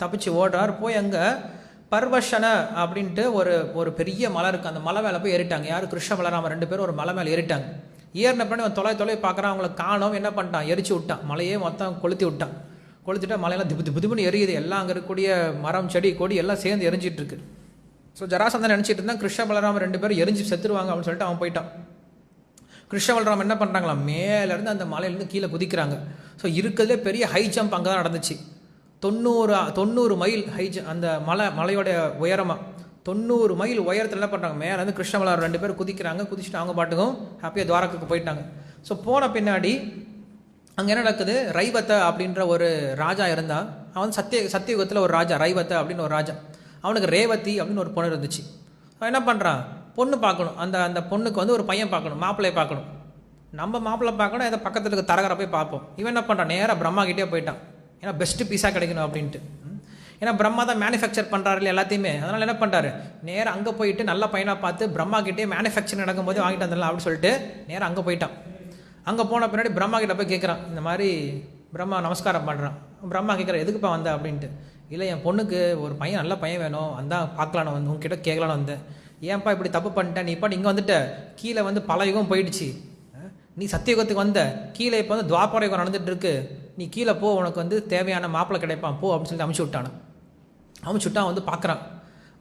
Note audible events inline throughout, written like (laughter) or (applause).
தப்பிச்சு ஓடுறார். போய் அங்கே பர்வஷன அப்படின்ட்டு ஒரு ஒரு பெரிய மலை இருக்குது அந்த மலை மேலே போய் ஏறிட்டாங்க. யார்? கிருஷ்ண பலராம ரெண்டு பேரும் ஒரு மலை மேலே ஏறிட்டாங்க. ஏறின பண்ணி அவன் தொலை தொலை பார்க்குறான். அவங்கள காணோம். என்ன பண்ணிட்டான்? எரிச்சு விட்டான். மலையே மொத்தம் கொளுத்தி விட்டான். கொளுத்திட்டா மலையெல்லாம் திபு திப்பு எரியுது. எல்லாம் அங்கே இருக்கக்கூடிய மரம் செடி கொடி எல்லாம் சேர்ந்து எரிஞ்சிட்டு இருக்கு. ஸோ ஜராசந்தன் நினச்சிட்டு இருந்தான். கிருஷ்ண பலராம ரெண்டு பேரும் எரிஞ்சு செத்துருவாங்க அப்படின்னு சொல்லிட்டு அவன் போயிட்டான். கிருஷ்ண பலராமன் என்ன பண்ணுறாங்களாம் மேலேருந்து அந்த மலையிலேருந்து கீழே குதிக்கிறாங்க. ஸோ இருக்கிறதுலே பெரிய ஹை ஜம்ப் அங்கே தான் நடந்துச்சு. தொண்ணூறு தொண்ணூறு மைல் ஹைஜ் அந்த மலை மலையோட உயரமாக தொண்ணூறு மைல் உயரத்தில் என்ன பண்ணுறாங்க மேலே வந்து கிருஷ்ணமலார் ரெண்டு பேர் குதிக்கிறாங்க. குதிச்சுட்டு அவங்க பாட்டுக்கும் ஹாப்பியாக துவாரக்குக்கு போயிட்டாங்க. ஸோ போன பின்னாடி அங்கே என்ன நடக்குது? ரைவத்த அப்படின்ற ஒரு ராஜா இருந்தான் அவன் சத்திய சத்தியுகத்தில் ஒரு ராஜா ரைவத்த அப்படின்னு ஒரு ராஜா. அவனுக்கு ரேவதி அப்படின்னு ஒரு பொண்ணு இருந்துச்சு. அவன் என்ன பண்ணுறான் பொண்ணு பார்க்கணும். அந்த அந்த பொண்ணுக்கு வந்து ஒரு பையன் பார்க்கணும் மாப்பிள்ளையை பார்க்கணும். நம்ம மாப்பிள்ளை பார்க்கணும் அதை பக்கத்தில் இருக்க தரகரை போய் பார்ப்போம். இவன் என்ன பண்ணுறான் நேராக பிரம்மா கிட்டே போயிட்டான். ஏன்னா பெஸ்ட்டு பீஸாக கிடைக்கணும் அப்படின்ட்டு. ஏன்னா பிரம்மா தான் மேனுஃபேக்சர் பண்ணுறாரு எல்லாத்தையுமே. அதனால் என்ன பண்ணுறாரு நேராக அங்கே போயிட்டு நல்ல பையனாக பார்த்து பிரம்மா கிட்டே மேனுஃபேக்சர் நடக்கும்போது வாங்கிட்டு வந்துடலாம் அப்படின்னு சொல்லிட்டு நேராக அங்கே போயிட்டான். அங்கே போன பின்னாடி பிரம்மா கிட்ட போய் கேட்குறான் இந்த மாதிரி பிரம்மா நமஸ்காரம் பண்ணுறான் பிரம்மா கேட்குற எதுக்குப்பா வந்த? அப்படின்ட்டு. இல்லை என் பொண்ணுக்கு ஒரு பையன் நல்ல பையன் வேணும். வந்தா பார்க்கலான்னு வந்து உங்ககிட்ட கேட்கலான்னு வந்தேன். ஏன்ப்பா இப்படி தப்பு பண்ணிட்டேன் நீ இப்போ இங்கே வந்துட்ட. கீழே வந்து பல யுகம் போயிடுச்சு. நீ சத்தியுகத்துக்கு வந்த கீழே இப்போ வந்து துவாபரயுகம் நடந்துட்டு இருக்கு நீ கீழே போ உனக்கு வந்து தேவையான மாப்பிள்ளை கிடைப்பான் போ அப்படின்னு சொல்லி அமுச்சு விட்டானான் அமுச்சு விட்டான் வந்து பார்க்குறான்.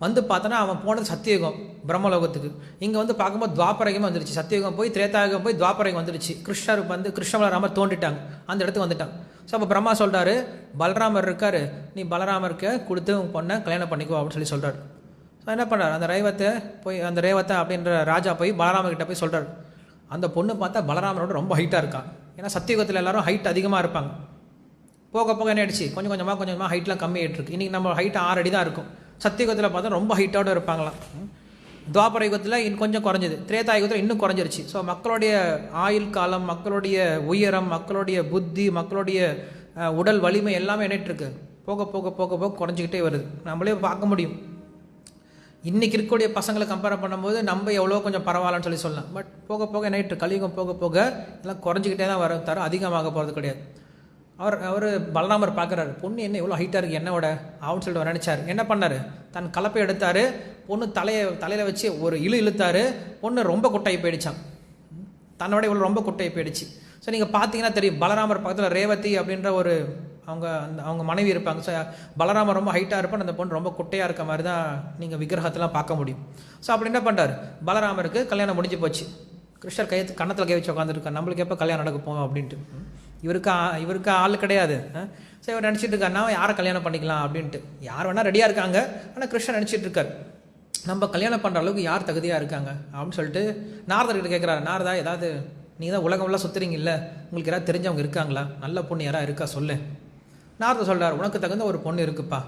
வந்து பார்த்தோன்னா அவன் போனது சத்தியுகம் பிரம்மலோகத்துக்கு. இங்கே வந்து பார்க்கும்போது துவாபரகமே வந்துருச்சு. சத்தியுகம் போய் திரேதாயுகம் போய் துவாபரகம் வந்துருச்சு. கிருஷ்ணர் வந்து கிருஷ்ணபலராமர் தோண்டிட்டாங்க அந்த இடத்துக்கு வந்துட்டான் ஸோ அப்போ பிரம்மா சொல்கிறாரு பலராமர் இருக்கார். நீ பலராமருக்கு கொடுத்து உன் பொண்ணை கல்யாணம் பண்ணிக்கோ அப்படின்னு சொல்லி சொல்கிறாரு ஸோ என்ன பண்ணுறாரு அந்த ரேவத்தை போய் அந்த ரேவத்தை அப்படின்ற ராஜா போய் பலராமர்கிட்ட போய் சொல்கிறார் அந்த பொண்ணு பார்த்தா பலராமரோட ரொம்ப ஹைட்டாக இருக்கா. ஏன்னா சத்தியுகத்தில் எல்லாரும் ஹைட் அதிகமாக இருப்பாங்க. போக போக என்ன ஆயிடுச்சு? கொஞ்சம் கொஞ்சமாக கொஞ்சம் கொஞ்சமாக ஹைட்லாம் கம்மியாயிட்டு இருக்கு. இன்றைக்கி நம்ம ஹைட் ஆறு அடி தான் இருக்கும். சத்தியுகத்தில் பார்த்தா ரொம்ப ஹைட்டோடு இருப்பாங்களாம் துவாபர யுகத்தில் இன்னும் கொஞ்சம் குறைஞ்சது. திரேதா யுகத்தில் இன்னும் குறைஞ்சிருச்சு. ஸோ மக்களுடைய ஆயுள் காலம் மக்களுடைய உயரம் மக்களுடைய புத்தி மக்களுடைய உடல் வலிமை எல்லாமே என்னட்டு போக போக போக போக குறைஞ்சிக்கிட்டே வருது. நம்மளே பார்க்க முடியும். இன்றைக்கி இருக்கக்கூடிய பசங்களை கம்பேர் பண்ணும்போது நம்ம எவ்வளோ கொஞ்சம் பரவாயில்லன்னு சொல்லி சொல்லலாம். பட் போக போக நைட்டு கலியுகம் போக போக எல்லாம் குறைஞ்சிக்கிட்டே தான் வர தரும் அதிகமாக போகிறது கிடையாது. அவர் அவர் பலராமர் பார்க்குறாரு பொண்ணு என்ன எவ்வளோ ஹைட்டாக இருக்குது என்னோட அப்படின்னு சொல்லிட்டு அவர் நினச்சார். என்ன பண்ணார்? தன் கலப்பை எடுத்தார் பொண்ணு தலையை தலையில் வச்சு ஒரு இழு இழுத்தாரு பொண்ணு ரொம்ப குட்டையை போயிடுச்சான் தன்னோட இவ்வளோ ரொம்ப குட்டையை போயிடுச்சு. ஸோ நீங்கள் பார்த்தீங்கன்னா தெரியும் பலராமர் பக்கத்தில் ரேவதி அப்படின்ற ஒரு அவங்க அந்த அவங்க மனைவி இருப்பாங்க. ஸோ பலராமர் ரொம்ப ஹைட்டாக இருப்பான். அந்த பொண்ணு ரொம்ப குட்டையாக இருக்க மாதிரி தான் நீங்கள் விக்கிரகத்தெல்லாம் பார்க்க முடியும். ஸோ அப்படி என்ன பண்ணுறாரு பலராமருக்கு கல்யாணம் முடிஞ்சு போச்சு. கிருஷ்ணர் கை கண்ணத்தில் கை வச்சு உட்காந்துருக்கார் நம்மளுக்கு எப்போ கல்யாணம் நடக்க போகும் அப்படின்ட்டு. இவருக்கு ஆ- இவருக்கு ஆள் கிடையாது. ஸோ இவர் நினச்சிட்டு இருக்காருன்னா யாரை கல்யாணம் பண்ணிக்கலாம்? அப்படின்ட்டு. யார் வேணால் ரெடியாக இருக்காங்க. ஆனால் கிருஷ்ணன் நினச்சிட்டு இருக்காரு. நம்ம கல்யாணம் பண்ணுற அளவுக்கு யார் தகுதியாக இருக்காங்க? அப்படின்னு சொல்லிட்டு நாரதர்கிட்ட கேட்குறாரு நாரதா ஏதாவது நீங்கள் தான் உலகம்லாம் சுற்றுறீங்கல்ல உங்களுக்கு யாராவது தெரிஞ்சவங்க இருக்காங்களா? நல்ல பொண்ணு யாராவது இருக்கா? சொல்லு. நாரதர் சொல்கிறார் உனக்கு தகுந்த ஒரு பொண்ணு இருக்குப்பா.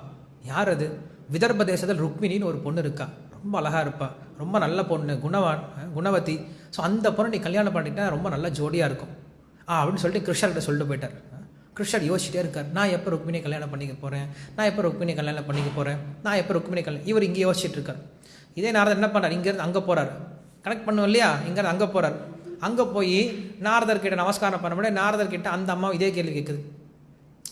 யார் அது? விதர்ப தேசத்தில் ருக்மிணின்னு ஒரு பொண்ணு இருக்கா. ரொம்ப அழகாக இருப்பா. ரொம்ப நல்ல பொண்ணு குணவான் குணவதி. ஸோ அந்த பொண்ணை நீ கல்யாணம் பண்ணிட்டா ரொம்ப நல்ல ஜோடியாக இருக்கும். ஆ அப்படின்னு சொல்லிட்டு கிருஷ்ணர்கிட்ட சொல்லிட்டு போயிட்டார். கிருஷ்ணர் யோசிச்சிட்டே இருக்கார். நான் எப்போ ருக்மிணி கல்யாணம் பண்ணிக்க போகிறேன் நான் எப்போ ருக்மிணி கல்யாணம் பண்ணிக்க போகிறேன் நான் எப்போ ருக்மிணி கல்யாணம் இவர் இங்கே யோசிச்சுட்டு இருக்கார். இதே நாரதர் என்ன பண்ணார்? இங்கேருந்து அங்கே போகிறார் கனெக்ட் பண்ணுவோம் இல்லையா? இங்கேருந்து அங்கே போகிறார் அங்கே போய் நாரதர்கிட்ட நமஸ்காரம் பண்ண முடியாது நாரதர்கிட்ட அந்த அம்மா இதே கேள்வி கேட்குது.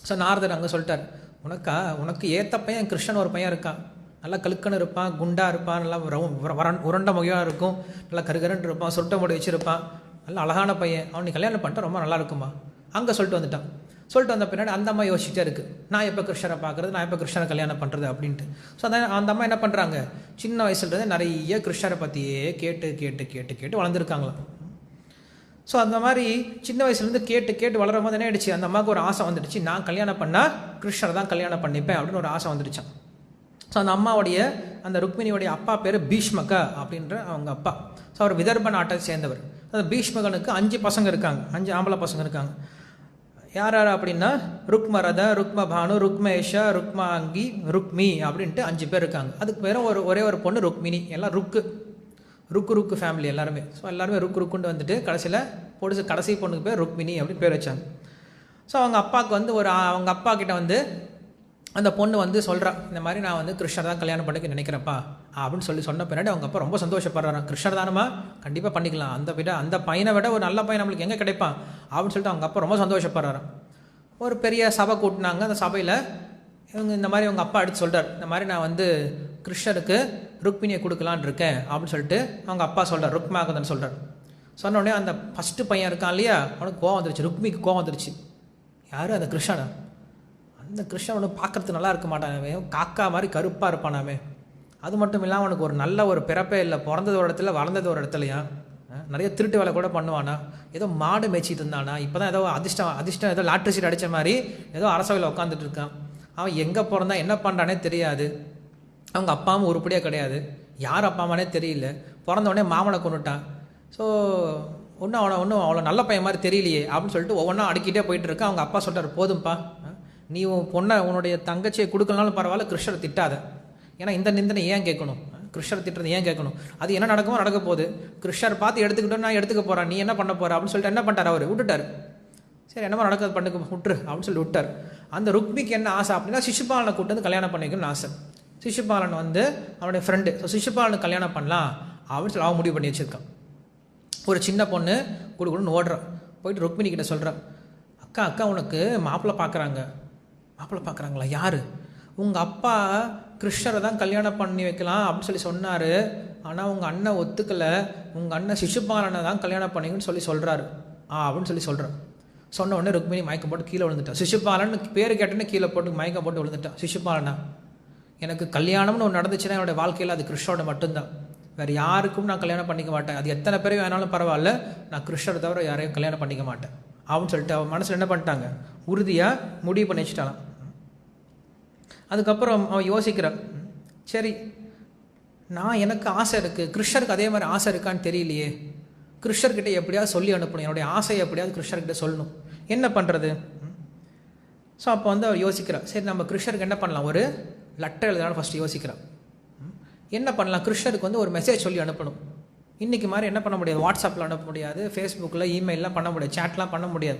ஸோ நாரதர் அங்கே சொல்லிட்டார் உனக்கா உனக்கு ஏற்ற பையன் கிருஷ்ணன் ஒரு பையன் இருக்கான். நல்லா கழுக்கன்னு இருப்பான் குண்டாக இருப்பான் நல்லா உர- வரன் உருண்ட முகையாக இருக்கும் நல்லா கருகருன்னு இருப்பான் சுருட்டை முடி வச்சுருப்பான் நல்லா அழகான பையன். அவனுக்கு கல்யாணம் பண்ணிட்டு ரொம்ப நல்லா இருக்குமா? அங்கே சொல்லிட்டு வந்துட்டான். சொல்லிட்டு வந்த பின்னாடி அந்த அம்மா யோசிச்சுட்டே இருக்கு. நான் எப்போ கிருஷ்ணரை பார்க்குறது? நான் எப்போ கிருஷ்ணரை கல்யாணம் பண்ணுறது அப்படின்ட்டு. ஸோ அந்த அந்த அம்மா என்ன பண்ணுறாங்க சின்ன வயசுலேருந்து நிறைய கிருஷ்ணரை பற்றியே கேட்டு கேட்டு கேட்டு கேட்டு வளர்ந்துருக்காங்களாம். ஸோ அந்த மாதிரி சின்ன வயசுலேருந்து கேட்டு கேட்டு வளரும் போது என்ன ஆயிடுச்சு? அந்த அம்மாவுக்கு ஒரு ஆசை வந்துடுச்சு. நான் கல்யாணம் பண்ணால் கிருஷ்ணரை தான் கல்யாணம் பண்ணிப்பேன் அப்படின்னு ஒரு ஆசை வந்துடுச்சான் ஸோ அந்த அம்மாவுடைய அந்த ருக்மிணியுடைய அப்பா பேர் பீஷ்மக அப்படின்ற அவங்க அப்பா. ஸோ அவர் விதர்ப நாட்டை சேர்ந்தவர். அந்த பீஷ்மகனுக்கு அஞ்சு பசங்க இருக்காங்க. அஞ்சு ஆம்பளை பசங்க இருக்காங்க. யார் யார் அப்படின்னா? ருக்மரத ருக்மபானு ருக்மேஷ ருக்மாங்கி ருக்மி அப்படின்ட்டு அஞ்சு பேர் இருக்காங்க. அதுக்கு பேரும் ஒரு ஒரே ஒரு பொண்ணு ருக்மிணி. எல்லாம் ருக்கு. ருக்கு ருக்கு ஃபேமிலி எல்லாருமே. ஸோ எல்லாருமே ருக்கு ருக்குண்டு வந்துட்டு கடைசியில் பொடிச்சு கடைசி பொண்ணுக்கு பேர் ருக்மிணி அப்படின்னு பேர் வச்சாங்க. ஸோ அவங்க அப்பாவுக்கு வந்து ஒரு அவங்க அப்பா கிட்ட வந்து அந்த பொண்ணு வந்து சொல்றா இந்த மாதிரி நான் வந்து கிருஷ்ணர் தான் கல்யாணம் பண்ணிக்க நினைக்கிறப்பா அப்படின்னு சொல்லி சொன்ன பின்னாடி அவங்க அப்பா ரொம்ப சந்தோஷப்படுறாராம் கிருஷ்ணர் தானமா கண்டிப்பாக பண்ணிக்கலாம். அந்த விட அந்த பையனை விட ஒரு நல்ல பையன் நம்மளுக்கு எங்கே கிடைப்பான்? அப்படின்னு சொல்லிட்டு அவங்க அப்பா ரொம்ப சந்தோஷப்படுறாரு. ஒரு பெரிய சபை கூட்டினாங்க. அந்த சபையில் இவங்க இந்த மாதிரி அவங்க அப்பா எடுத்து சொல்கிறார் இந்த மாதிரி நான் வந்து கிருஷ்ணருக்கு ருக்மிணியை கொடுக்கலான் இருக்கேன் அப்படின்னு சொல்லிட்டு அவங்க அப்பா சொல்கிறார் ருக்மாகதன் சொல்கிறார் சொன்ன அந்த ஃபஸ்ட்டு பையன் இருக்கான் இல்லையா அவனுக்கு கோவம் வந்துருச்சு ருக்மிக்கு கோவம் வந்துருச்சு. யார் அந்த கிருஷ்ணன்? அந்த கிருஷ்ணன் ஒன்று பார்க்கறதுக்கு நல்லா இருக்க மாட்டானே காக்கா மாதிரி கருப்பாக இருப்பானாமே. அது மட்டும் இல்லாமல் அவனுக்கு ஒரு நல்ல ஒரு பிறப்பே இல்லை பிறந்தது ஒரு இடத்துல வளர்ந்தது ஒரு இடத்துலையா நிறைய திருட்டு வேலை கூட பண்ணுவானா? ஏதோ மாடு மேய்ச்சிட்டு இருந்தானா? இப்போ தான் ஏதோ அதிர்ஷ்டம் அதிர்ஷ்டம் ஏதோ லாட்ரி சீட் அடித்த மாதிரி ஏதோ அரசவையில் உட்காந்துட்டு இருக்கான். அவன் எங்கே பிறந்தா என்ன பண்ணுறானே தெரியாது. அவங்க அப்பாவும் உருப்படியாக கிடையாது. யார் அப்பா அம்மானே தெரியல. பிறந்தவொடனே மாமனை கொண்டுட்டான் ஸோ ஒன்றும் அவனை ஒன்றும் அவ்வளோ நல்ல பையன் மாதிரி தெரியலையே அப்படின்னு சொல்லிட்டு ஒவ்வொன்றா அடிக்கிட்டே போயிட்டு இருக்கான் அவங்க அப்பா சொல்கிறார் போதும்ப்பா நீ உன் பொண்ணை உன்னுடைய தங்கச்சியை கொடுக்கலனாலும் பரவாயில்ல கிருஷ்ணரை திட்டாத. ஏன்னா இந்த நிந்தனை ஏன் கேட்கணும்? கிருஷ்ணர் திட்டுறது ஏன் கேட்கணும்? அது என்ன நடக்குமோ நடக்க போகுது. கிருஷ்ணர் பார்த்து எடுத்துக்கிட்டோம் நான் எடுத்துக்க போகிறேன் நீ என்ன பண்ண போற? அப்படின்னு சொல்லிட்டு என்ன பண்ணிட்டார் அவர்? விட்டுட்டார். சரி என்னமோ நடக்கிறது பண்ணுக்கு விட்டுரு. அப்படின்னு சொல்லி விட்டார். அந்த ருக்மிக்கு என்ன ஆசை அப்படின்னா சிசுபாலனை கூட்டு வந்து கல்யாணம் பண்ணிக்கணும்னு ஆசை. சிசுபாலன் வந்து அவனுடைய ஃப்ரெண்டு ஸோ சிசுபாலனை கல்யாணம் பண்ணலாம் அப்படின்னு சொல்லி அவன் முடிவு பண்ணி வச்சுருக்கான். ஒரு சின்ன பொண்ணு குடு குடுன்னு ஓடுறான் போயிட்டு ருக்மிணி கிட்ட சொல்கிறான் அக்கா அக்கா உனக்கு மாப்பிள்ளை பார்க்குறாங்க மாப்பிள்ளை பார்க்குறாங்களா யார்? உங்கள் அப்பா கிருஷ்ணரை தான் கல்யாணம் பண்ணி வைக்கலாம் அப்படின்னு சொல்லி சொன்னார். ஆனால் உங்கள் அண்ணன் ஒத்துக்கலை. உங்கள் அண்ணன் சிசுபாலனை தான் கல்யாணம் பண்ணிங்கன்னு சொல்லி சொல்கிறாரு ஆ அப்படின்னு சொல்லி சொல்கிறேன் சொன்ன உடனே ருக்மிணி மயக்கம் போட்டு கீழே விழுந்துட்டான் சிசுபாலன் பேர் கேட்டோன்னே கீழே போட்டு மயக்கம் போட்டு விழுந்துட்டான் சிசுபாலனா எனக்கு கல்யாணம்னு ஒன்று நடந்துச்சுன்னா என்னோட வாழ்க்கையில் அது கிருஷ்ணோட மட்டும்தான். வேறு யாருக்கும் நான் கல்யாணம் பண்ணிக்க மாட்டேன். அது எத்தனை பேர் வேணாலும் பரவாயில்ல. நான் கிருஷ்ணரை தவிர யாரையும் கல்யாணம் பண்ணிக்க மாட்டேன். அப்படின்னு சொல்லிட்டு அவன் மனசில் என்ன பண்ணிட்டாங்க? உறுதியாக முடிவு பண்ணி வச்சுட்டாலாம் அதுக்கப்புறம் அவன் யோசிக்கிறான். சரி நான் எனக்கு ஆசை இருக்குது கிருஷ்ணருக்கு அதே மாதிரி ஆசை இருக்கான்னு தெரியலையே. கிருஷ்ணர்கிட்ட எப்படியாவது சொல்லி அனுப்பணும். என்னுடைய ஆசையை எப்படியாவது கிருஷ்ணர்கிட்ட சொல்லணும். என்ன பண்ணுறது ஸோ அப்போ வந்து அவர் யோசிக்கிறார். சரி நம்ம கிருஷ்ணருக்கு என்ன பண்ணலாம்? ஒரு லெட்டர் எழுதலாம்னு ஃபஸ்ட்டு யோசிக்கிறான். என்ன பண்ணலாம்? கிருஷ்ணருக்கு வந்து ஒரு மெசேஜ் சொல்லி அனுப்பணும். இன்றைக்கி மாதிரி என்ன பண்ண முடியாது? வாட்ஸ்அப்பில் அனுப்ப முடியாது. ஃபேஸ்புக்கில் இமெயிலெலாம் பண்ண முடியாது. சேட்லாம் பண்ண முடியாது.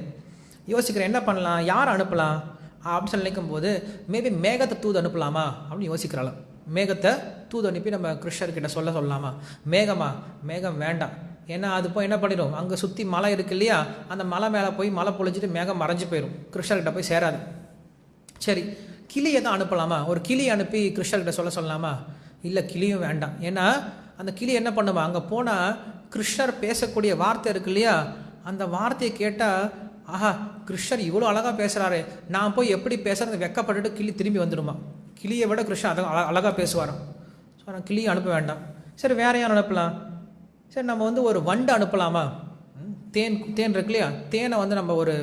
யோசிக்கிறேன் என்ன பண்ணலாம்? யார் அனுப்பலாம்? அப்படின்னு சொல்லி நினைக்கும் போது மேபி மேகத்தை தூது அனுப்பலாமா? அப்படின்னு யோசிக்கிறாளாம். மேகத்தை தூது அனுப்பி நம்ம கிருஷ்ணர்கிட்ட சொல்ல சொல்லலாமா? மேகமா? மேகம் வேண்டாம். ஏன்னா அது போய் என்ன பண்ணிடும்? அங்கே சுற்றி மலை இருக்கு இல்லையா? அந்த மலை மேலே போய் மலை பொழிஞ்சிட்டு மேகம் மறைஞ்சு போயிடும் கிருஷ்ணர்கிட்ட போய் சேராது. சரி கிளியை தான் அனுப்பலாமா? ஒரு கிளி அனுப்பி கிருஷ்ணர்கிட்ட சொல்ல சொல்லலாமா? இல்லை கிளியும் வேண்டாம். ஏன்னா அந்த கிளி என்ன பண்ணுமா? அங்கே போனால் கிருஷ்ணர் பேசக்கூடிய வார்த்தை இருக்கு இல்லையா? அந்த வார்த்தையை கேட்டால் ஆஹா கிருஷ்ணர் இவ்வளோ அழகாக பேசுகிறாரே நான் போய் எப்படி பேசுறது வெக்கப்பட்டுட்டு கிளி திரும்பி வந்துடுமா? கிளியை விட கிருஷ்ணர் அதை அழகாக பேசுவாராம். ஸோ நான் கிளியை அனுப்ப வேண்டாம். சரி வேற யார் அனுப்பலாம்? சரி நம்ம வந்து ஒரு வண்டு அனுப்பலாமா? தேன் தேன் இருக்கு இல்லையா? தேனை வந்து நம்ம ஒரு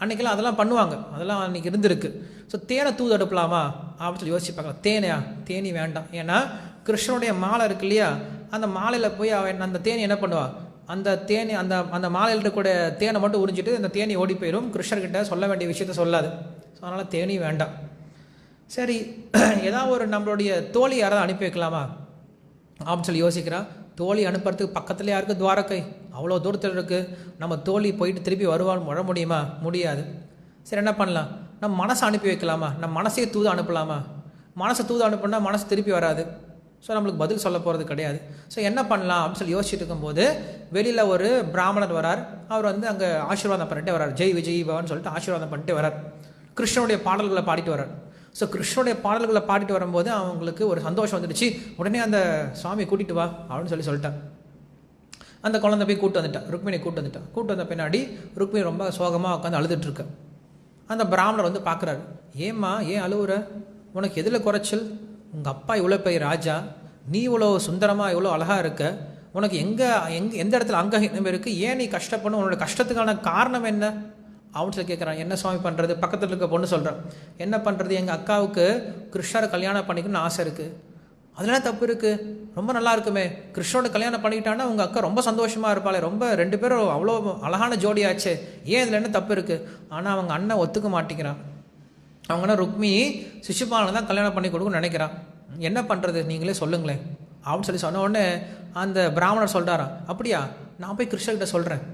அன்றைக்கெல்லாம் அதெல்லாம் பண்ணுவாங்க. அதெல்லாம் அன்றைக்கி இருந்திருக்கு. ஸோ தேனை தூது அடுப்பலாமா? அப்படின்னு சொல்லி யோசிப்பாங்க பார்க்கலாம் தேனையா? தேனி வேண்டாம். ஏன்னா கிருஷ்ணனுடைய மாலை இருக்கு இல்லையா? அந்த மாலையில் போய் அவன் அந்த தேனி என்ன பண்ணுவாள் அந்த தேனி அந்த அந்த மாலையில் இருக்கக்கூடிய தேனை மட்டும் உறிஞ்சிட்டு அந்த தேனி ஓடி போயிடும் கிருஷ்ணர்கிட்ட சொல்ல வேண்டிய விஷயத்த சொல்லாது. ஸோ அதனால் தேனி வேண்டாம். சரி (clears throat) ஏதாவது ஒரு நம்மளுடைய தோழி யாராவது அனுப்பி வைக்கலாமா? அப்படின்னு சொல்லி யோசிக்கிறா. தோழி அனுப்புறதுக்கு பக்கத்துல யாருக்கு துவாரக்கை அவ்வளோ தூரத்தில் இருக்குது நம்ம தோழி போயிட்டு திருப்பி வருவாள் வர முடியுமா? முடியாது. சரி என்ன பண்ணலாம்? நம்ம மனசை அனுப்பி வைக்கலாமா? நம்ம மனசையே தூது அனுப்பலாமா? மனசை தூது அனுப்புனா மனசு திருப்பி வராது. ஸோ நம்மளுக்கு பதில் சொல்ல போகிறது கிடையாது. ஸோ என்ன பண்ணலாம் அப்படின்னு சொல்லி யோசிச்சுட்டு இருக்கும்போது வெளியில் ஒரு பிராமணர் வரார். அவர் வந்து அங்கே ஆசீர்வாதம் பண்ணிட்டு வரார். ஜெய் விஜய் பவன் சொல்லிட்டு ஆசீர்வாதம் பண்ணிட்டு வரார். கிருஷ்ணனுடைய பாடல்களை பாடிட்டு வரார். ஸோ கிருஷ்ணனுடைய பாடல்களை பாடிட்டு வரும்போது அவங்களுக்கு ஒரு சந்தோஷம் வந்துடுச்சு. உடனே அந்த சுவாமி கூட்டிட்டு வா அப்படின்னு சொல்லி சொல்லிட்டேன். அந்த குழந்தை போய் கூட்டு வந்துட்டேன். ருக்மிணி கூட்டு வந்துட்டான். கூட்டு வந்த பின்னாடி ருக்மிணி ரொம்ப சோகமாக உட்காந்து அழுதுட்டு அந்த பிராமணர் வந்து பார்க்குறாரு. ஏம்மா ஏன் அழுவுற? உனக்கு எதில் குறைச்சல்? உங்கள் அப்பா இவ்வளோ பெரிய ராஜா. நீ இவ்வளோ சுந்தரமாக இவ்வளோ அழகாக இருக்க. உனக்கு எங்கே எங்கே எந்த இடத்துல அங்கஹீனம் இருக்குது ஏன் நீ கஷ்டப்படணும்? உன்னோட கஷ்டத்துக்கான காரணம் என்ன? அவன் சொல்லி கேட்குறான் என்ன சுவாமி பண்ணுறது பக்கத்தில் இருக்க பொண்ணு சொல்கிறான் என்ன பண்ணுறது எங்கள் அக்காவுக்கு கிருஷ்ணரை கல்யாணம் பண்ணிக்கணும்னு ஆசை இருக்குது அதெல்லாம் தப்பு இருக்குது ரொம்ப நல்லா இருக்குமே. கிருஷ்ணோட கல்யாணம் பண்ணிக்கிட்டான்னா உங்கள் அக்கா ரொம்ப சந்தோஷமாக இருப்பாளே. ரொம்ப ரெண்டு பேரும் அவ்வளோ அழகான ஜோடியாச்சே. ஏன் இதில் என்ன தப்பு இருக்குது ஆனால் அவங்க அண்ணன் ஒத்துக்க மாட்டேங்கிறான். அவங்க அண்ணன் ருக்மி சிசுபாலனை தான் கல்யாணம் பண்ணி கொடுக்குன்னு நினைக்கிறான். என்ன பண்ணுறது நீங்களே சொல்லுங்களேன். அப்படின்னு சொல்லி சொன்ன உடனே அந்த பிராமணர் சொல்கிறாராம் அப்படியா? நான் போய் கிருஷ்ணர்கிட்ட சொல்கிறேன்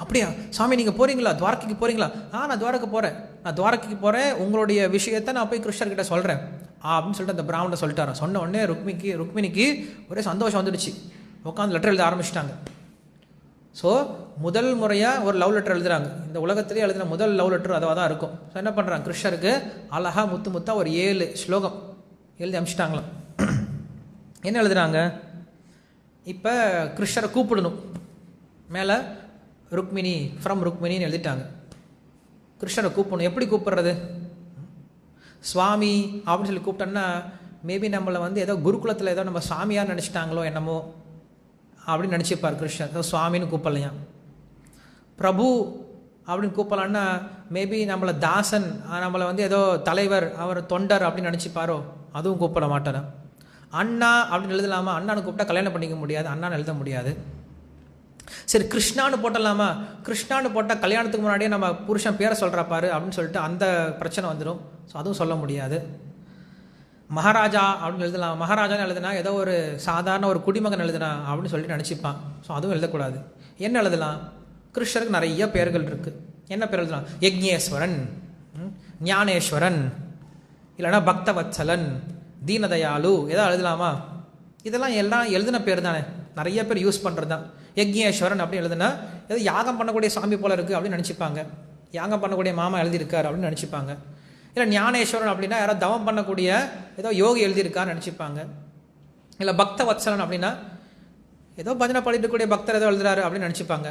அப்படியா? சாமி நீங்கள் போகிறீங்களா துவாரகைக்கு போகிறீங்களா ஆ நான் துவாரக்கு போகிறேன் நான் துவாரகைக்கு போகிறேன் உங்களுடைய விஷயத்தை நான் போய் கிருஷ்ணர்கிட்ட சொல்கிறேன் அப்படின்னு சொல்லிட்டு அந்த பிராமணை சொல்லிட்டாரன் சொன்ன உடனே ருக்மிக்கு ருக்மிணிக்கு ஒரே சந்தோஷம் வந்துடுச்சு. உட்காந்து லெட்டர் எழுத ஆரம்பிச்சிட்டாங்க. ஸோ முதல் முறையாக ஒரு லவ் லெட்டர் எழுதுறாங்க. இந்த உலகத்திலே எழுதின முதல் லவ் லெட்டர் அதுவாக தான் இருக்கும். ஸோ என்ன பண்ணுறாங்க கிருஷ்ணருக்கு அழகாக முத்து முத்தாக ஒரு ஏழு ஸ்லோகம் எழுதி அமிச்சிட்டாங்களாம் என்ன எழுதுறாங்க? இப்போ கிருஷ்ணரை கூப்பிடணும். மேலே ருக்மிணி ஃப்ரம் ருக்மிணின்னு எழுதிட்டாங்க. கிருஷ்ணரை கூப்பிடணும். எப்படி கூப்பிடுறது? சுவாமி அப்படின்னு சொல்லி கூப்பிட்டோன்னா மேபி நம்மளை வந்து ஏதோ குருகுலத்தில் ஏதோ நம்ம சாமியார் நினச்சிட்டாங்களோ என்னமோ அப்படின்னு நினச்சிப்பார் கிருஷ்ணர். ஏதோ சுவாமின்னு கூப்பிடலையா? பிரபு அப்படின்னு கூப்பிடலான்னா மேபி நம்மளை தாசன் நம்மளை வந்து ஏதோ தலைவர் அவர் தொண்டர் அப்படின்னு நினச்சிப்பாரோ அதுவும் கூப்பிட மாட்டேன் அண்ணா அப்படின்னு எழுதலாமா? அண்ணான்னு கூப்பிட்டா கல்யாணம் பண்ணிக்க முடியாது. அண்ணான்னு எழுத முடியாது. சரி கிருஷ்ணான்னு போட்டலாமா? கிருஷ்ணான்னு போட்டால் கல்யாணத்துக்கு முன்னாடியே நம்ம புருஷன் பேரை சொல்கிறா பாரு அப்படின்னு சொல்லிட்டு அந்த பிரச்சனை வந்துடும். ஸோ அதுவும் சொல்ல முடியாது. மகாராஜா அப்படின்னு எழுதலாம். மகாராஜான்னு எழுதுனா ஏதோ ஒரு சாதாரண ஒரு குடிமகன் எழுதுனா அப்படின்னு சொல்லிட்டு நினச்சிப்பான். ஸோ அதுவும் எழுதக்கூடாது. என்ன எழுதலாம்? கிருஷ்ணருக்கு நிறைய பேர்கள் இருக்குது என்ன பேர் எழுதலாம்? யக்ஞேஸ்வரன் ஞானேஸ்வரன் இல்லைன்னா பக்தவத்சலன் தீனதயாலு ஏதோ எழுதலாமா? இதெல்லாம் எல்லாம் எழுதின பேர் தானே. நிறைய பேர் யூஸ் பண்ணுறது தான் யக்ஞேஸ்வரன் அப்படின்னு எழுதுனா ஏதோ யாகம் பண்ணக்கூடிய சாமி போல இருக்குது அப்படின்னு நினச்சிப்பாங்க. யாகம் பண்ணக்கூடிய மாமா எழுதியிருக்கார் அப்படின்னு நினச்சிப்பாங்க. இல்லை ஞானேஸ்வரன் அப்படின்னா யாரோ தவம் பண்ணக்கூடிய ஏதோ யோகி எழுதியிருக்காருன்னு நினச்சிப்பாங்க. இல்லை பக்த வத்சலன் அப்படின்னா ஏதோ பஜனை பண்ணிட்டு பக்தர் ஏதோ எழுதுறாரு அப்படின்னு நினச்சிப்பாங்க.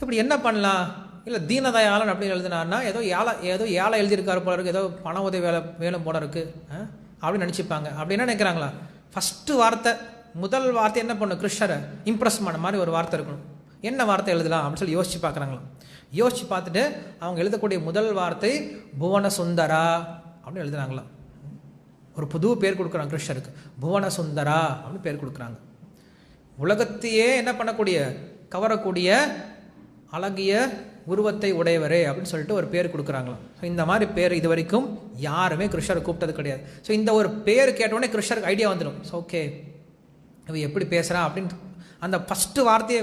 இப்படி என்ன பண்ணலாம்? இல்லை தீனதயாளன் அப்படின்னு எழுதினார்னா ஏதோ ஏழை ஏதோ ஏழை எழுதியிருக்காரு போல இருக்கு ஏதோ பண உதவி வேலை வேலும் போல இருக்குது ஆ? அப்படின்னு நினச்சிப்பாங்க. அப்படி என்ன நினைக்கிறாங்களா? ஃபஸ்ட்டு வார்த்தை முதல் வார்த்தை என்ன பண்ணும்? கிருஷ்ணரை இம்ப்ரெஸ் பண்ண மாதிரி ஒரு வார்த்தை இருக்கணும். என்ன வார்த்தை எழுதலாம்? அப்படின்னு சொல்லி யோசிச்சு பார்க்குறாங்களாம். யோசிச்சு பார்த்துட்டு அவங்க எழுதக்கூடிய முதல் வார்த்தை புவன சுந்தரா அப்படின்னு எழுதுனாங்களாம் ஒரு புது பேர் கொடுக்குறாங்க கிருஷ்ணருக்கு. புவன சுந்தரா அப்படின்னு பேர் கொடுக்குறாங்க. உலகத்தையே என்ன பண்ணக்கூடிய? கவரக்கூடிய அழகிய உருவத்தை உடையவரே அப்படின்னு சொல்லிட்டு ஒரு பேர் கொடுக்குறாங்களாம். ஸோ இந்த மாதிரி பேர் இது வரைக்கும் யாருமே கிருஷ்ணரை கூப்பிட்டது கிடையாது. ஸோ இந்த ஒரு பேர் கேட்டோடனே கிருஷ்ணருக்கு ஐடியா வந்துடும். ஸோ ஓகே இவன் எப்படி பேசுகிறா அப்படின்னு அந்த ஃபஸ்ட்டு வார்த்தையை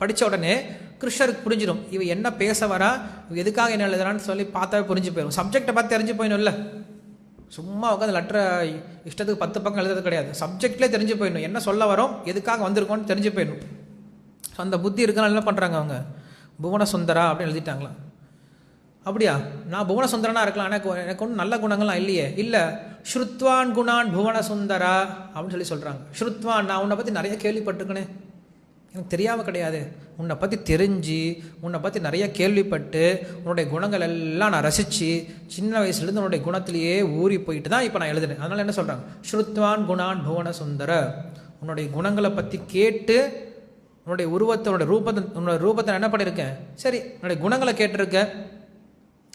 படித்த உடனே கிருஷ்ணருக்கு புரிஞ்சிடும். இவன் என்ன பேச வரா? இவ எதுக்காக என்ன எழுதுறான்னு சொல்லி பார்த்தாவே புரிஞ்சு போயிடும் சப்ஜெக்டை பார்த்து தெரிஞ்சு போயிடும்ல. சும்மா உட்காந்து லெட்டரை இஷ்டத்துக்கு பத்து பக்கம் எழுதுறது கிடையாது. சப்ஜெக்ட்லேயே தெரிஞ்சு போயிடணும். என்ன சொல்ல வரோம்? எதுக்காக வந்திருக்கோன்னு தெரிஞ்சு போயிடணும். ஸோ அந்த புத்தி இருக்கனால என்ன பண்ணுறாங்க அவங்க? புவன சுந்தரா அப்படின்னு எழுதிட்டாங்களா அப்படியா? நான் புவனசுந்தரனாக இருக்கலாம். எனக்கு எனக்கு ஒன்றும் நல்ல குணங்கள்லாம் இல்லையே. இல்லை ஸ்ருத்வான் குணான் புவனசுந்தரா அப்படின்னு சொல்லி சொல்கிறாங்க ஸ்ருத்வான் நான் உன்னை பற்றி நிறைய கேள்விப்பட்டிருக்கேனே. எனக்கு தெரியாமல் கிடையாது. உன்னை பற்றி தெரிஞ்சு உன்னை பற்றி நிறைய கேள்விப்பட்டு உன்னுடைய குணங்கள் எல்லாம் நான் ரசித்து சின்ன வயசுலேருந்து உன்னுடைய குணத்திலேயே ஊறி போயிட்டு தான் இப்போ நான் எழுதுனேன். அதனால் என்ன சொல்கிறாங்க ஸ்ருத்வான் குணான் புவன சுந்தர உன்னுடைய குணங்களை பற்றி கேட்டு உன்னுடைய உருவத்தை உன்னுடைய ரூபத்தை உன்னோட ரூபத்தை நான் என்ன பண்ணியிருக்கேன்? சரி உன்னுடைய குணங்களை கேட்டிருக்கேன்.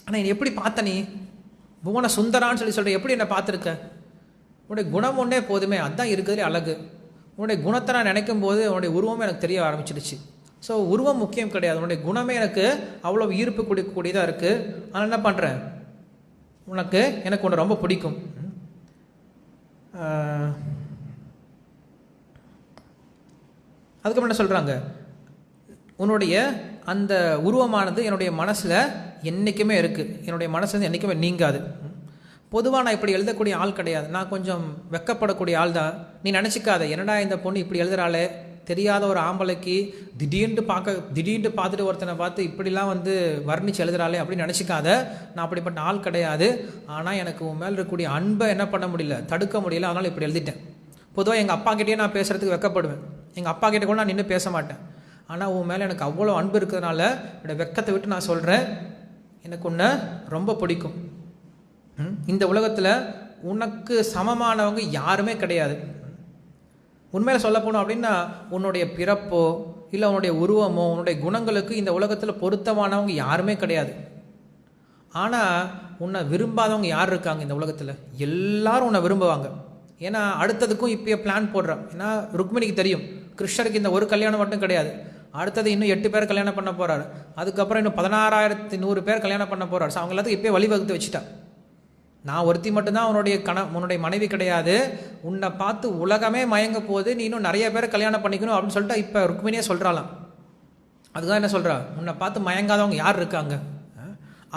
ஆனால் நீ எப்படி பார்த்த நீ? புவன சுந்தரான்னு சொல்லி சொல்கிற எப்படி என்னை பார்த்துருக்க? உன்னுடைய குணம் ஒன்றே போதுமே அதுதான் இருக்கிறதுலே அழகு. உன்னுடைய குணத்தை நான் நினைக்கும் போது உன்னுடைய உருவம் எனக்கு தெரிய ஆரம்பிச்சிடுச்சு. ஸோ உருவம் முக்கியம் கிடையாது. உன்னுடைய குணமே எனக்கு அவ்வளோ ஈர்ப்பு கொடுக்கக்கூடியதாக இருக்குது ஆனால் என்ன பண்ணுறேன் உனக்கு எனக்கு உன்னை ரொம்ப பிடிக்கும். அதுக்கப்புறம் என்ன சொல்கிறாங்க உன்னுடைய அந்த உருவமானது என்னுடைய மனசில் என்றைக்குமே இருக்குது என்னுடைய மனசு வந்து என்றைக்குமே நீங்காது. பொதுவாக நான் இப்படி எழுதக்கூடிய ஆள் கிடையாது. நான் கொஞ்சம் வெக்கப்படக்கூடிய ஆள் தான். நீ நினச்சிக்காத என்னடா இந்த பொண்ணு இப்படி எழுதுகிறாளே தெரியாத ஒரு ஆம்பளைக்கு திடீர்னு பார்க்க திடீர்னு பார்த்துட்டு ஒருத்தனை பார்த்து இப்படிலாம் வந்து வர்ணிச்சு எழுதுறாளே அப்படின்னு நினச்சிக்காத. நான் அப்படிப்பட்ட ஆள் கிடையாது. ஆனால் எனக்கு உன் மேலே இருக்கக்கூடிய அன்பை என்ன பண்ண முடியல தடுக்க முடியல. அதனால் இப்படி எழுதிட்டேன். பொதுவாக எங்கள் அப்பா கிட்டேயே நான் பேசுகிறதுக்கு வெக்கப்படுவேன். எங்கள் அப்பா கிட்டே கூட நான் நின்று பேச மாட்டேன். ஆனால் உன் மேலே எனக்கு அவ்வளோ அன்பு இருக்கிறதுனால என்னோடய வெக்கத்தை விட்டு நான் சொல்கிறேன் எனக்கு உன்னை ரொம்ப பிடிக்கும். இந்த உலகத்தில் உனக்கு சமமானவங்க யாருமே கிடையாது. உண்மையில் சொல்ல போனோம் அப்படின்னா உன்னுடைய பிறப்போ இல்லை உன்னுடைய உருவமோ உன்னுடைய குணங்களுக்கு இந்த உலகத்தில் பொருத்தமானவங்க யாருமே கிடையாது. ஆனால் உன்னை விரும்பாதவங்க யார் இருக்காங்க இந்த உலகத்தில்? எல்லாரும் உன்னை விரும்புவாங்க. ஏன்னா அடுத்ததுக்கும் இப்போயே பிளான் போடுறான் ஏன்னா ருக்மிணிக்கு தெரியும் கிருஷ்ணருக்கு இந்த ஒரு கல்யாணம் மட்டும் கிடையாது. அடுத்தது இன்னும் எட்டு பேர் கல்யாணம் பண்ண போகிறார் அதுக்கப்புறம் இன்னும் பதினாறாயிரத்தி நூறு பேர் கல்யாணம் பண்ண போகிறார் ஸோ அவங்க எல்லாத்துக்கும் இப்பயே வழிவகுத்து வச்சுட்டா நான் ஒருத்தி மட்டும்தான் உன்னுடைய கண உன்னுடைய மனைவி கிடையாது. உன்னை பார்த்து உலகமே மயங்க போகுது. நீ இன்னும் நிறைய பேர் கல்யாணம் பண்ணிக்கணும் அப்படின்னு சொல்லிட்டு இப்போ ருக்மிணியே சொல்கிறாளாம் அதுதான் என்ன சொல்கிறா உன்னை பார்த்து மயங்காதவங்க யார் இருக்காங்க?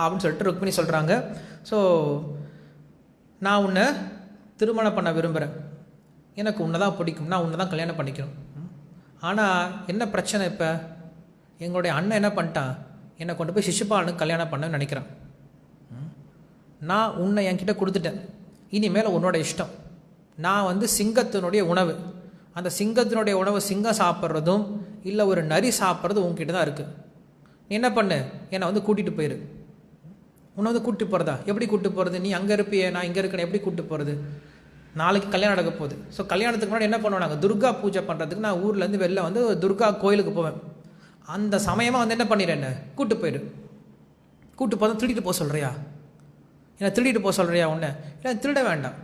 அப்படின்னு சொல்லிட்டு ருக்மிணி சொல்கிறாங்க ஸோ நான் உன்னை திருமணம் பண்ண விரும்புகிறேன் எனக்கு உன்னை தான் பிடிக்கும். நான் உன்னை தான் கல்யாணம் பண்ணிக்கணும். ஆனால் என்ன பிரச்சனை இப்போ? எங்களுடைய அண்ணன் என்ன பண்ணிட்டான்? என்னை கொண்டு போய் சிசுபாலனுக்கு கல்யாணம் பண்ண நினைக்கிறான். ம். நான் உன்னை என்கிட்ட கொடுத்துட்டேன். இனிமேல் உன்னோட இஷ்டம். நான் வந்து சிங்கத்தினுடைய உணவு. அந்த சிங்கத்தினுடைய உணவு சிங்கம் சாப்பிட்றதும் இல்லை ஒரு நரி சாப்பிட்றதும் உங்ககிட்ட தான் இருக்குது நீ என்ன பண்ணு? என்னை வந்து கூட்டிகிட்டு போயிரு. உன்னை வந்து கூட்டிட்டு போகிறதா எப்படி கூப்பிட்டு போகிறது நீ அங்கே இருப்பியே நான் இங்கே இருக்கேன்? எப்படி கூப்பிட்டு போகிறது நாளைக்கு கல்யாணம் நடக்க போகுது. ஸோ கல்யாணத்துக்கு முன்னாடி என்ன பண்ணுவோம் நாங்கள் துர்கா பூஜை பண்ணுறதுக்கு நான் ஊர்லேருந்து வெளில வந்து துர்கா கோயிலுக்கு போவேன். அந்த சமயமாக வந்து என்ன பண்ணிடுறேன் என்ன? கூட்டு போயிடு. கூட்டு போதும் திருடிட்டு போக சொல்கிறியா என்ன திருடிட்டு போக சொல்கிறியா உன்னை? இல்லை திருட வேண்டாம்.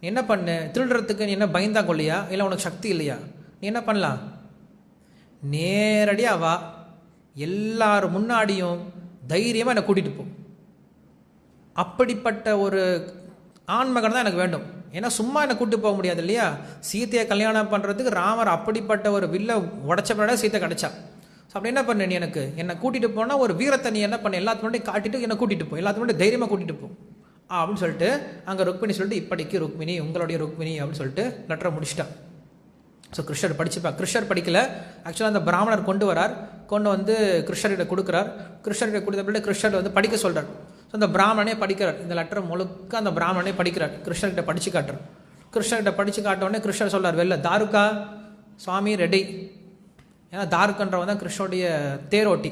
நீ என்ன பண்ணு? திருடுறதுக்கு நீ என்ன பயந்தா கொள்ளையா இல்லை உனக்கு சக்தி இல்லையா? நீ என்ன பண்ணலாம்? நேரடியாக வா. எல்லார் முன்னாடியும் தைரியமாக என்னை கூட்டிகிட்டு போ. அப்படிப்பட்ட ஒரு ஆண்மகன் தான் எனக்கு வேண்டும். ஏன்னா சும்மா என்னை கூட்டு போக முடியாது இல்லையா? சீத்தையை கல்யாணம் பண்ணுறதுக்கு ராமர் அப்படிப்பட்ட ஒரு வில்ல உடச்ச பின்னாடி சீத்தை கிடச்சா. ஸோ அப்படி என்ன பண்ண நீ எனக்கு? என்னை கூட்டிகிட்டு போனால் ஒரு வீரத்தை நீ என்ன பண்ண? எல்லாத்து முன்னாடி காட்டிட்டு என்னை கூட்டிகிட்டு போ. எல்லாத்து முன்னாடி தைரியமாக கூட்டிகிட்டு போ அப்படின்னு சொல்லிட்டு அங்கே ருக்மிணி சொல்லிட்டு இப்படிக்கு ருக்மிணி உங்களுடைய ருக்மிணி அப்படின்னு சொல்லிட்டு லெட்டரை முடிச்சிட்டான் ஸோ கிருஷ்ணர் படிச்சுப்பா. கிருஷ்ணர் படிக்கல. ஆக்சுவலாக அந்த பிராமணர் கொண்டு வரார். கொண்டு வந்து கிருஷ்ணர்கிட்ட கொடுக்குறார். கிருஷ்ணர்கிட்ட கொடுத்த பிள்ளை கிருஷ்ணர் வந்து படிக்க சொல்கிறார் ஸோ அந்த பிராமணனே படிக்கிறார். இந்த லெட்டர் முழுக்க அந்த பிராமணனே படிக்கிறார். கிருஷ்ணர்கிட்ட படித்து காட்டுறார். கிருஷ்ணர்கிட்ட படித்து காட்ட உடனே கிருஷ்ணர் சொல்றார் வெளில தாருக்கா? சுவாமி ரெடி ஏன்னா தாருக்கன்றவன் தான் கிருஷ்ணனுடைய தேரோட்டி.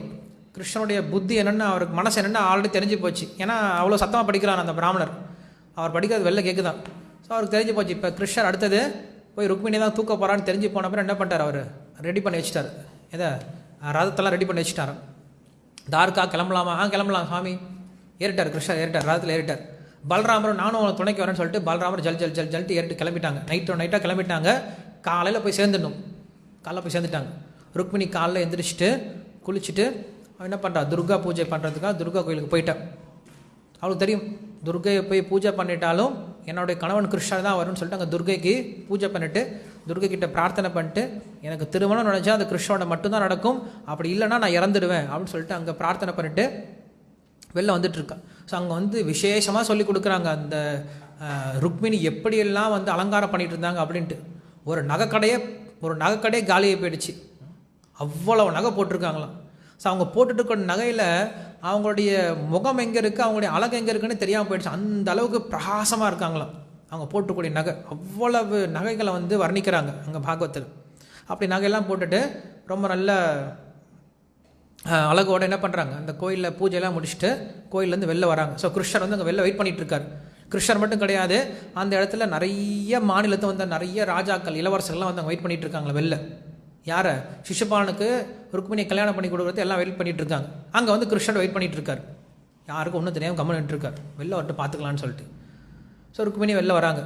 கிருஷ்ணனுடைய புத்தி என்னென்னு அவருக்கு மனசு என்னென்னு ஆல்ரெடி தெரிஞ்சு போச்சு. ஏன்னா அவ்வளோ சத்தமாக படிக்கிறான் அந்த பிராமணர். அவர் படிக்கிறது வெளில கேட்குதான் ஸோ அவருக்கு தெரிஞ்சு போச்சு. இப்போ கிருஷ்ணர் அடுத்தது போய் ருக்மிணி தான் தூக்க போகிறான்னு தெரிஞ்சு போன அப்புறம் என்ன பண்ணிட்டார் அவர்? ரெடி பண்ணி வச்சுட்டார். எதை? ரதத்தெல்லாம் ரெடி பண்ணி வச்சுட்டார் தாருக்கா கிளம்பலாமா? ஆ கிளம்பலாம் சாமி ஏறிட்டார் கிருஷ்ணர் ஏறிட்டார் ரதத்தில் ஏறிட்டார். பலராமரும் நானும் உனக்கு துணைக்கு வரேன்னு சொல்லிட்டு பலராமர் ஜல் ஜல் ஜல் ஜல்ட்டு ஏறிட்டு கிளம்பிட்டாங்க. நைட்டோ நைட்டாக கிளம்பிட்டாங்க. காலையில் போய் சேர்ந்துடணும். காலைல போய் சேர்ந்துட்டாங்க. ருக்மிணி காலைல எந்திரிச்சிட்டு குளிச்சுட்டு அவன் என்ன பண்ணுறா துர்கா பூஜை பண்ணுறதுக்காக துர்கா கோயிலுக்கு போயிட்டான். அவளுக்கு தெரியும் துர்கையை போய் பூஜை பண்ணிட்டாலும் என்னுடைய கணவன் கிருஷ்ணர் தான் வரும்னு சொல்லிட்டு அங்கே துர்கைக்கு பூஜை பண்ணிவிட்டு துர்கை கிட்ட பிரார்த்தனை பண்ணிட்டு எனக்கு திருமணம் நினச்சா அது கிருஷ்ணோட மட்டும்தான் நடக்கும். அப்படி இல்லைன்னா நான் இறந்துடுவேன் அப்படின்னு சொல்லிட்டு அங்கே பிரார்த்தனை பண்ணிவிட்டு வெளில வந்துட்டு இருக்கா ஸோ அங்கே வந்து விசேஷமாக சொல்லி கொடுக்குறாங்க அந்த ருக்மிணி எப்படியெல்லாம் வந்து அலங்காரம் பண்ணிட்டு இருந்தாங்க அப்படின்ட்டு. ஒரு நகைக்கடையே ஒரு நகைக்கடையே காலியாக போயிடுச்சு. அவ்வளவு நகை போட்டிருக்காங்களாம். ஸோ அவங்க போட்டுட்டு இருக்கிற நகையில் அவங்களுடைய முகம் எங்கே இருக்குது அவங்களுடைய அழகு எங்கே இருக்குன்னு தெரியாமல் போயிடுச்சு. அந்த அளவுக்கு பிரகாசமாக இருக்காங்களாம். அவங்க போட்டுக்கூடிய நகை. அவ்வளவு நகைகளை வந்து வர்ணிக்கிறாங்க அங்கே பாகவத்தில் அப்படி நகையெல்லாம் போட்டுட்டு ரொம்ப நல்ல அழகோட என்ன பண்ணுறாங்க அந்த கோயிலில் பூஜையெல்லாம் முடிச்சுட்டு கோயிலேருந்து வெளில வராங்க. ஸோ கிருஷ்ணர் வந்து அங்கே வெளில வெயிட் பண்ணிகிட்ருக்காரு கிருஷ்ணர் மட்டும் கிடையாது அந்த இடத்துல நிறைய மாநிலத்தை வந்த நிறைய ராஜாக்கள் இளவரசர்கள்லாம் வந்து அங்கே வெயிட் பண்ணிட்டு வெளில. யாரை? சிசுபாலனுக்கு ருக்மிணியை கல்யாணம் பண்ணி கொடுக்குறது எல்லாம் வெயிட் பண்ணிகிட்டு இருக்காங்க. அங்கே வந்து கிருஷ்ணர் வெயிட் பண்ணிட்டு இருக்காரு. யாருக்கும் ஒன்றும் தெரியாமல் கம்மன் இருக்கார். வெளில வரட்டு பார்த்துக்கலான்னு சொல்லிட்டு. ஸோ ருக்மிணி வெளில வராங்க.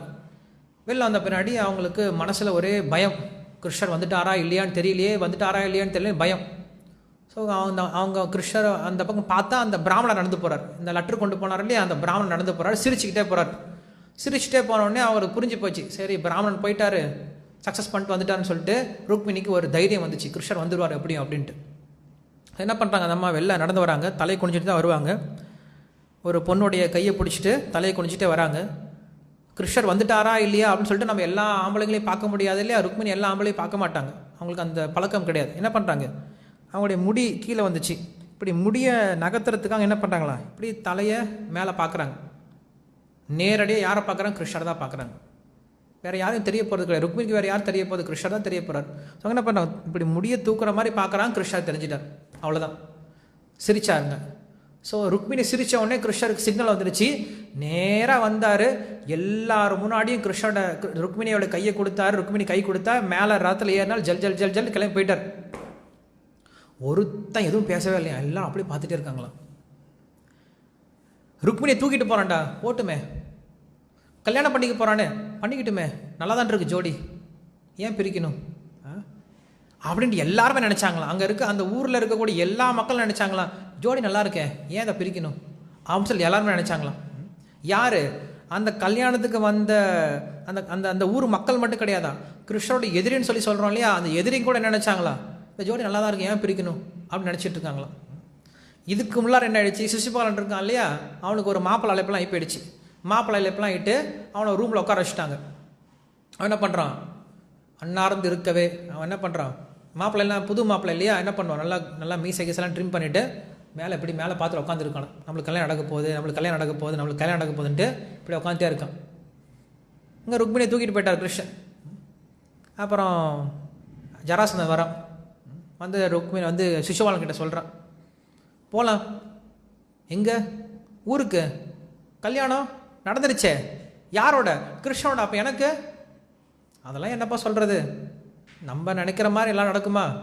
வெளில வந்த பின்னாடி அவங்களுக்கு மனசில் ஒரே பயம். கிருஷ்ணர் வந்துட்டாரா இல்லையான்னு தெரியலையே வந்துட்டாரா இல்லையான்னு தெரியல பயம். ஸோ அவங்க அவங்க கிருஷ்ணர் அந்த பக்கம் பார்த்தா அந்த பிராமணர் நடந்து போகிறார் இந்த லெட்டர் கொண்டு போனார் இல்லையா? அந்த பிராமணன் நடந்து போகிறார் சிரிச்சுக்கிட்டே போகிறார் சிரிச்சுட்டே போனோடனே அவருக்கு புரிஞ்சு போச்சு. சரி பிராமணன் போயிட்டாரு சக்ஸஸ் பண்ணிட்டு வந்துட்டாருன்னு சொல்லிட்டு ருக்மிணிக்கு ஒரு தைரியம் வந்துச்சு. கிருஷ்ணர் வந்துடுவார் எப்படியும் அப்படின்ட்டு. என்ன பண்ணுறாங்க அந்த அம்மா வெளில நடந்து வராங்க. தலையை குனிஞ்சிட்டு தான் வருவாங்க. ஒரு பொண்ணுடைய கையை பிடிச்சிட்டு தலையை குனிஞ்சிட்டே வராங்க. கிருஷ்ணர் வந்துட்டாரா இல்லையா அப்படின்னு சொல்லிட்டு நம்ம எல்லா ஆம்பளைங்களையும் பார்க்க முடியாது இல்லையா? ருக்மிணி எல்லா ஆம்பளையும் பார்க்க மாட்டாங்க. அவங்களுக்கு அந்த பழக்கம் கிடையாது. என்ன பண்ணுறாங்க அவங்களுடைய முடி கீழே வந்துச்சு. இப்படி முடியை நகர்த்துறதுக்காக என்ன பண்ணுறாங்களா இப்படி தலையை மேலே பார்க்குறாங்க நேரடியாக யாரை பார்க்குறாங்க கிருஷ்ணர் தான் பார்க்குறாங்க வேறு யாரும் தெரிய போகிறது கிடையாது. ருக்மிணிக்கு வேறு யார் தெரிய போகுது கிருஷ்ணர் தான் தெரிய போகிறார் ஸோ என்ன பண்ணுறாங்க இப்படி முடியை தூக்குற மாதிரி பார்க்குறாங்க கிருஷ்ணர் தெரிஞ்சிட்டார். அவ்வளோதான் சிரிச்சாருங்க ஸோ ருக்மிணி சிரித்த உடனே கிருஷ்ணருக்கு சிக்னல் வந்துருச்சு. நேராக வந்தார். எல்லாரும் முன்னாடியும் கிருஷ்ணோட ருக்மிணியோட கையை கொடுத்தாரு. ருக்மிணி கை கொடுத்தா மேலே ராத்தில் ஏறினால் ஜல் ஜல் ஜல் ஜல் கிளம்பி போயிட்டார். ஒருத்தன் எதுவும் பேசவே இல்லையா? எல்லாம் அப்படியே பார்த்துட்டே இருக்காங்களாம். ருக்மிணியை தூக்கிட்டு போகிறான்டா ஓட்டுமே கல்யாணம் பண்ணிக்க போகிறானே பண்ணிக்கிட்டுமே. நல்லா தான் இருக்கு ஜோடி. ஏன் பிரிக்கணும்? ஆ? அப்படின்ட்டு எல்லாருமே நினச்சாங்களாம். அங்கே இருக்க அந்த ஊரில் இருக்கக்கூடிய எல்லா மக்களும் நினச்சாங்களாம் ஜோடி நல்லா இருக்கே ஏன் அதை பிரிக்கணும்? அப்படின்னு சொல்லி எல்லாருமே நினச்சாங்களாம். யார்? அந்த கல்யாணத்துக்கு வந்த அந்த அந்த அந்த ஊர் மக்கள் மட்டும் கிடையாதா? கிருஷ்ணரோட எதிரின்னு சொல்லி சொல்கிறோம் இல்லையா? அந்த எதிரியும் கூட என்ன நினச்சாங்களா இந்த ஜோடி நல்லா தான் இருக்கு ஏன் பிரிக்கணும்? அப்படின்னு நினச்சிட்டு இருக்காங்களாம். இதுக்கு முள்ளார என்ன ஆயிடுச்சு? சிசுபாலன் இருக்கான் இல்லையா? அவனுக்கு ஒரு மாப்பிள அழைப்பெல்லாம் போயிடுச்சு. மாப்பிள்ளை அழைப்பெல்லாம் இட்டு அவனை ரூமில் உட்கார வச்சுட்டாங்க. அவன் என்ன பண்ணுறான் அன்னார்ந்து இருக்கவே. அவன் என்ன பண்ணுறான் மாப்பிள்ளை எல்லாம் புது மாப்பிள்ளை இல்லையா? என்ன பண்ணுவான்? நல்லா நல்லா மீசை கீசெல்லாம் ட்ரிம் பண்ணிவிட்டு மேலே இப்படி மேலே பார்த்துட்டு உட்காந்துருக்கான். நம்மளுக்கு கல்யாணம் நடக்க போகுது நம்மளுக்கு கல்யாணம் நடக்க போகுது நம்மளுக்கு கல்யாணம் நடக்க போகுதுன்ட்டு இப்படி உட்காந்துட்டே இருக்கான். இங்கே ருக்மிணியை தூக்கிட்டு போயிட்டார் கிருஷ்ணன். அப்புறம் ஜராசந்தன் வரான். வந்து ருக்மிணி வந்து சிசுபாலன் கிட்ட சொல்கிறான் போகலாம் எங்கே? ஊருக்கு. கல்யாணம் நடந்துருச்சே. யாரோட? கிருஷ்ணனோட. அப்போ எனக்கு? அதெல்லாம் என்னப்பா சொல்கிறது நம்ம நினைக்கிற மாதிரி எல்லாம் நடக்குமா?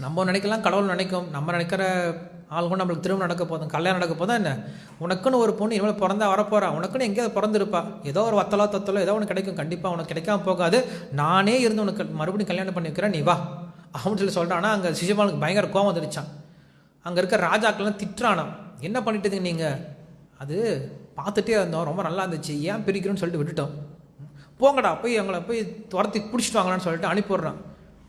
நம்ம நினைக்கலாம் கடவுள் நினைக்கும். நம்ம நினைக்கிற ஆளுக்கும் நம்மளுக்கு திரும்ப நடக்க போதும். கல்யாணம் நடக்க போதும் என்ன? உனக்குன்னு ஒரு பொண்ணு இனிமேல் பிறந்தா வரப்போகிறா உனக்குன்னு எங்கேயாவது பிறந்திருப்பா. ஏதோ ஒரு வத்தலோ தத்தலோ ஏதோ ஒன்று கிடைக்கும். கண்டிப்பாக உனக்கு கிடைக்காம போகாது. நானே இருந்து உனக்கு மறுபடியும் கல்யாணம் பண்ணி வைக்கிறேன் நீ வா. அப்படின்னு சொல்லி சொல்கிறானா அங்கே சிசுபாலனுக்கு பயங்கர கோவம் வந்துடுச்சான் அங்கே இருக்க ராஜாக்கள்லாம் திட்டுறானாம். என்ன பண்ணிட்டீங்க நீங்கள் அது பார்த்துட்டே இருந்தோம். ரொம்ப நல்லா இருந்துச்சு. ஏன் பிரிக்கிறோன்னு சொல்லிட்டு விட்டுட்டோம். போங்கடா. போய் எங்களை போய் துரத்தி பிடிச்சிட்டு வாங்கலான்னு சொல்லிட்டு அனுப்பிடுறான்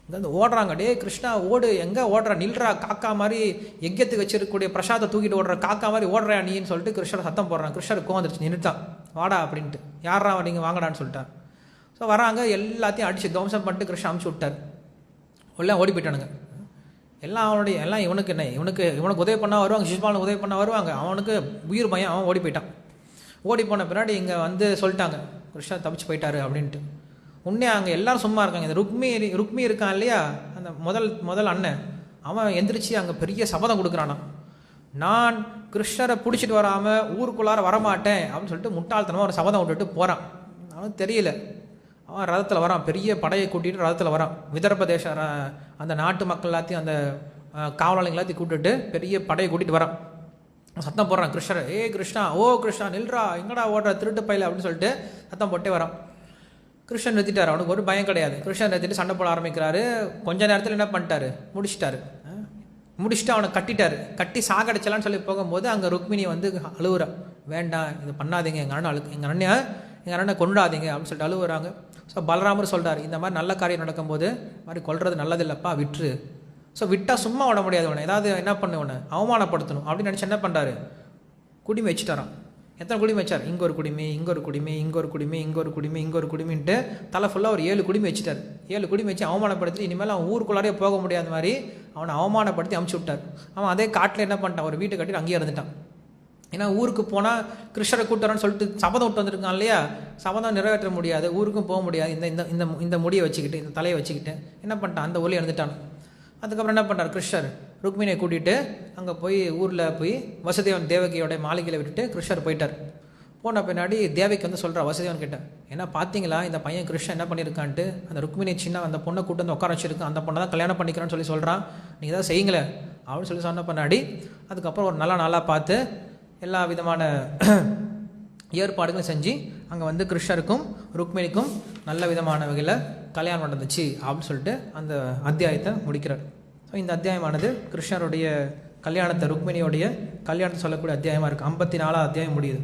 இங்கே ஓடுறாங்க. டே கிருஷ்ணா ஓடு. எங்கே ஓடுற? நில்றா. காக்கா மாதிரி எக்கத்துக்கு வச்சிருக்கக்கூடிய பிரசாத்தை தூக்கிட்டு ஓடுற காக்கா மாதிரி ஓடுறா நீன்னு சொல்லிட்டு கிருஷ்ணர் சத்தம் போடுறான். கிருஷ்ணர் கோவந்துருச்சு நின்றுட்டான் வாடா அப்படின்ட்டு. யாரா நீங்கள் வாங்கடான்னு சொல்லிட்டான். ஸோ வராங்க. எல்லாத்தையும் அடித்து துவம்சம் பண்ணிட்டு கிருஷ்ணன் அமுச்சு விட்டார். எல்லாம் ஓடி போயிட்டானுங்க. எல்லாம் அவனுடைய எல்லாம் இவனுக்கு என்ன இவனுக்கு இவனுக்கு உதவி பண்ணால் வருவாங்க சிசுபாலனுக்கு உதவி பண்ணால் வருவாங்க. அவனுக்கு உயிர் பையன் அவன் ஓடி போயிட்டான். ஓடி போன பின்னாடி இங்கே வந்து சொல்லிட்டாங்க கிருஷ்ணா தப்பிச்சு போயிட்டாரு அப்படின்ட்டு. உன்னே அங்கே எல்லாரும் சும்மா இருக்காங்க. இந்த ருக்மி ருக்மி இருக்கான் இல்லையா? அந்த முதல் முதல் அண்ணன். அவன் எந்திரிச்சு அங்கே பெரிய சபதம் கொடுக்குறானா. நான் கிருஷ்ணரை பிடிச்சிட்டு வராமல் ஊருக்குள்ளார வரமாட்டேன் அப்படின்னு சொல்லிட்டு முட்டாள்தனமாக ஒரு சபதம் விட்டுட்டு போகிறான் அவனுக்கு தெரியல. ரதத்தில் வரான். பெரிய படையை கூட்டிகிட்டு ரதத்தில் வரான். விதர்ப தேச ர- அந்த நாட்டு மக்கள் எல்லாத்தையும் அந்த அஹ், காவலாளிங்க எல்லாத்தையும் கூப்பிட்டுட்டு பெரிய படையை கூட்டிகிட்டு வரான். சத்தம் போடுறான் கிருஷ்ணர். ஏ கிருஷ்ணா ஓ கிருஷ்ணா நில்றா. எங்கடா ஓடுற திருட்டு பயில? அப்படின்னு சொல்லிட்டு சத்தம் போட்டே வரான். கிருஷ்ணன் நிறுத்திட்டார். அவனுக்கு ஒரு பயம் கிடையாது. கிருஷ்ணன் நிறுத்திட்டு சண்டை போட ஆரம்பிக்கிறாரு. கொஞ்ச நேரத்தில் என்ன பண்ணிட்டாரு? முடிச்சிட்டாரு. முடிச்சுட்டு அவனை கட்டிட்டாரு. கட்டி சாகடிச்சலான்னு சொல்லி போகும்போது அங்கே ருக்மிணி வந்து அழுகுறான் வேண்டாம் இது பண்ணாதீங்க. எங்கள் அண்ணன் அழு எங்கள் அண்ணன் எங்கள் அண்ணனை கொண்டாதீங்க அப்படின்னு சொல்லிட்டு அழுவுறாங்க. ஸோ பலராமர் சொல்கிறார் இந்த மாதிரி நல்ல காரியம் நடக்கும்போது மாதிரி கொல்றது நல்லதில்லப்பா விட்டுரு. ஸோ விட்டால் சும்மா விட முடியாது உன்னை. ஏதாவது என்ன பண்ணு உன்னை? அவமானப்படுத்தணும் அப்படின்னு நினச்சி என்ன பண்ணுறாரு குடிமை வச்சுட்டாரான் எத்தனை குடிமை வச்சார்? இங்கே ஒரு குடிமை இங்கே ஒரு குடிமை இங்கே ஒரு குடிமை இங்கே ஒரு குடிமை இங்கே ஒரு குடிமைன்ட்டு தலை ஃபுல்லாக ஒரு ஏழு குடிமை வச்சுட்டார். ஏழு குடிமை வச்சு அவமானப்படுத்தி இனிமேல் அவன் ஊருக்குள்ளாரே போக முடியாத மாதிரி அவனை அவமானப்படுத்தி அமுச்சு விட்டார். அவன் அதே காட்டில் என்ன பண்ணிட்டான்? ஒரு வீட்டை கட்டிட்டு அங்கேயே இருந்துட்டான். ஏன்னா ஊருக்கு போனால் கிருஷ்ணரை கூட்டுறோன்னு சொல்லிட்டு சபதம் விட்டு வந்திருக்கான் இல்லையா? சபதம் நிறைவேற்ற முடியாது. ஊருக்கும் போக முடியாது. இந்த இந்த இந்த இந்த முடியை வச்சுக்கிட்டு இந்த தலையை வச்சுக்கிட்டு என்ன பண்ணிட்டான்? அந்த ஒலி எழுந்துட்டான். அதுக்கப்புறம் என்ன பண்ணார் கிருஷ்ணர்? ருக்மிணியை கூட்டிகிட்டு அங்கே போய் ஊரில் போய் வசுதேவன் தேவகியோட மாளிகையில் விட்டுட்டு கிருஷ்ணர் போயிட்டார். போன பின்னாடி தேவகி வந்து சொல்கிறா வசுதேவன் கிட்ட ஏன்னா பார்த்தீங்களா இந்த பையன் கிருஷ்ணன் என்ன பண்ணியிருக்கான்ட்டு? அந்த ருக்மிணி சின்ன அந்த பொண்ணை கூட்டு வந்து உட்கார வச்சிருக்கான் அந்த பொண்ணை தான் கல்யாணம் பண்ணிக்கிறேன்னு சொல்லி சொல்கிறான் நீங்கள் தான் செய்யுங்களே. அப்படின்னு சொல்லி சொன்ன பின்னாடி அதுக்கப்புறம் ஒரு நல்ல நாளாக பார்த்து எல்லா விதமான (clears throat) ஏற்பாடுகளும் செஞ்சு அங்கே வந்து கிருஷ்ணருக்கும் ருக்மிணிக்கும் நல்ல விதமான வகையில் கல்யாணம் நடந்துச்சு அப்படின்னு சொல்லிட்டு அந்த அத்தியாயத்தை முடிக்கிறார். ஸோ இந்த அத்தியாயமானது கிருஷ்ணருடைய கல்யாணத்தை ருக்மிணியோடைய கல்யாணத்தை சொல்லக்கூடிய அத்தியாயமாக இருக்குது ஐம்பத்தி நாலாவது அத்தியாயம் முடியுது.